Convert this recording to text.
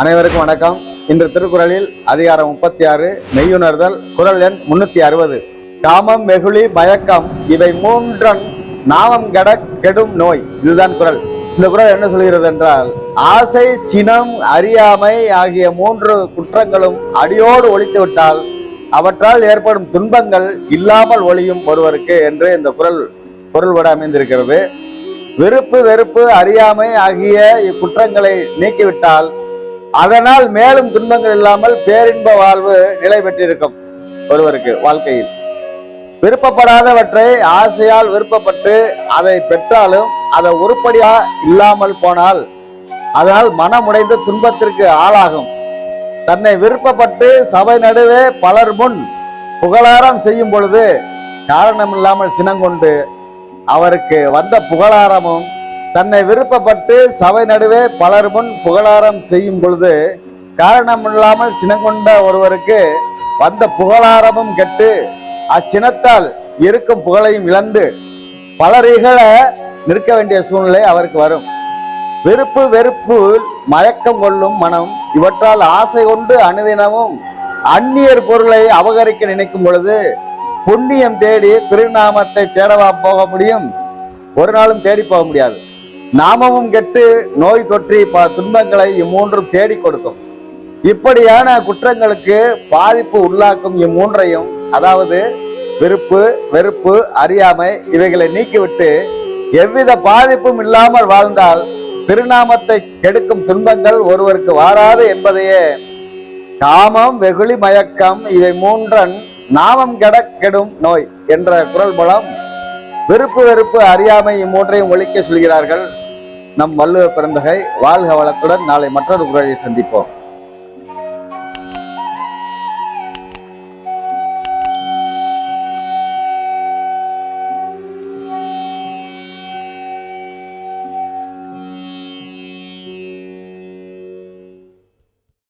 அனைவருக்கும் வணக்கம். இன்று திருக்குறளில் அதிகாரம் முப்பத்தி ஆறு மெய்யுணர்தல் குரல் எண் முன்னூத்தி அறுபது. காமம் வெகுளி மயக்கம் இவை மூன்றன் நாமம் கெட கெடும் நோய். இதுதான் குரல். இந்த குரல் என்ன சொல்கிறது என்றால் ஆசை சினம் அறியாமை ஆகிய மூன்று குற்றங்களும் அடியோடு ஒழித்து விட்டால் அவற்றால் ஏற்படும் துன்பங்கள் இல்லாமல் ஒளியும் ஒருவருக்கு என்று இந்த குரல் பொருள்பட அமைந்திருக்கிறது. விருப்பு வெறுப்பு அறியாமை ஆகிய இக்குற்றங்களை நீக்கிவிட்டால் அதனால் மேலும் துன்பங்கள் இல்லாமல் பேரின்ப வாழ்வு நிலை பெற்றிருக்கும் ஒருவருக்கு வாழ்க்கையில். விருப்பப்படாதவற்றை ஆசையால் விருப்பப்பட்டு அதை பெற்றாலும் அதை உருப்படியா இல்லாமல் போனால் அதனால் மனமுடைந்து துன்பத்திற்கு ஆளாகும். தன்னை விருப்பப்பட்டு சபை நடுவே பலர் முன் புகழாரம் செய்யும் பொழுது காரணமில்லாமல் சினங்கொண்டு அவருக்கு வந்த புகழாரமும் தன்னை விருப்பப்பட்டு சபை நடுவே பலர் முன் புகழாரம் செய்யும் பொழுது காரணமில்லாமல் சினங்கொண்ட ஒருவருக்கு வந்த புகழாரமும் கெட்டு அச்சினத்தால் இருக்கும் புகழையும் இழந்து பலர் இகழ நிற்க வேண்டிய சூழ்நிலை அவருக்கு வரும். வெறுப்பு வெறுப்பு மயக்கம் கொள்ளும் மனம் இவற்றால் ஆசை கொண்டு அனுதினமும் அந்நியர் பொருளை அபகரிக்க நினைக்கும் பொழுது புண்ணியம் தேடி திருநாமத்தை தேடவா போக முடியும்? ஒரு நாளும் தேடி போக முடியாது. நாமமும் கெட்டு நோய் தொற்றி பல துன்பங்களை இம்மூன்றும் தேடி கொடுக்கும். இப்படியான குற்றங்களுக்கு பாதிப்பு உள்ளாக்கும் இம்மூன்றையும் அதாவது விருப்பு வெறுப்பு அறியாமை இவைகளை நீக்கிவிட்டு எவ்வித பாதிப்பும் இல்லாமல் வாழ்ந்தால் திருநாமத்தை கெடுக்கும் துன்பங்கள் ஒருவருக்கு வாராது என்பதையே. காமம் வெகுளி மயக்கம் இவை மூன்றன் நாமம் கெட கெடும் நோய் என்ற குரல் மூலம் வெறுப்பு வெறுப்பு அறியாமை இம்மூன்றையும் ஒழிக்க சொல்கிறார்கள் நம் வள்ளுவ பிறந்தகை வாழ்க வளத்துடன் நாளை மற்றொரு குரலை சந்திப்போம்.